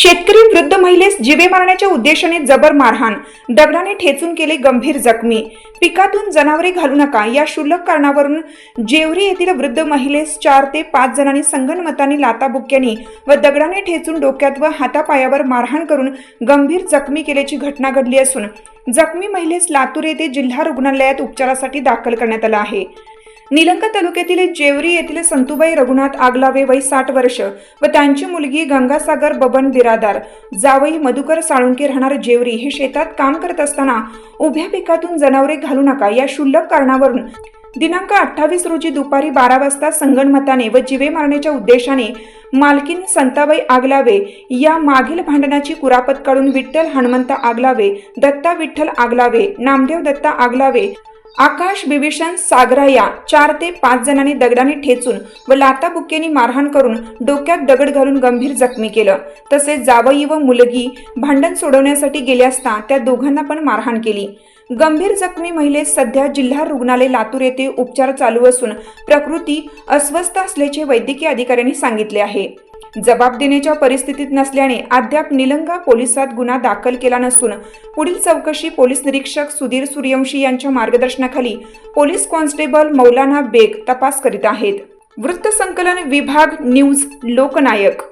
शेतकरी वृद्ध महिलेस जिवे मारण्याच्या उद्देशाने जबर मारहाण. दगडाने ठेचून केले गंभीर जखमी. पिकातून जनावरे घालू नका. या क्षुल्लक कारणावरून जेवरी येथील वृद्ध महिलेस चार ते पाच जणांनी संगणमताने लाताबुक्क्यांनी व दगडाने ठेचून डोक्यात व हातापायावर मारहाण करून गंभीर जखमी केल्याची घटना घडली असून जखमी महिलेस लातूर येथे जिल्हा रुग्णालयात उपचारासाठी दाखल करण्यात आलं आहे. निलंगा तालुक्यातील जेवरी येथील संतुबाई रघुनाथ आगलावे वय साठ वर्ष व त्यांची मुलगी गंगासागर बबन बिरादार जावई मधुकर साळुंके राहणार जेवरी हे शेतात काम करत असताना उभ्या पिकातून जनावरे घालू नका या क्षुल्लक कारणावरून दिनांक अठ्ठावीस रोजी दुपारी बारा वाजता संगणमताने व जिवे मारण्याच्या उद्देशाने मालकीन संताबाई आगलावे या मागील भांडणाची कुरापत काढून विठ्ठल हनुमंत आगलावे दत्ता विठ्ठल आगलावे नामदेव दत्ता आगलावे आकाश बिभीषण सागरा या चार ते पाच जणांनी दगडाने ठेचून व लाताबुक्क्यांनी मारहाण करून डोक्यात दगड घालून गंभीर जखमी केलं. तसेच जावई व मुलगी भांडण सोडवण्यासाठी गेले असता त्या दोघांना पण मारहाण केली. गंभीर जखमी महिलेस सध्या जिल्हा रुग्णालय लातूर येथे उपचार चालू असून प्रकृती अस्वस्थ असल्याचे वैद्यकीय अधिकाऱ्यांनी सांगितले आहे. जबाब देण्याच्या परिस्थितीत नसल्याने अद्याप निलंगा पोलिसात गुन्हा दाखल केला नसून पुढील चौकशी पोलीस निरीक्षक सुधीर सूर्यवंशी यांच्या मार्गदर्शनाखाली पोलीस कॉन्स्टेबल मौलाना बेग तपास करीत आहेत. वृत्तसंकलन विभाग न्यूज लोकनायक.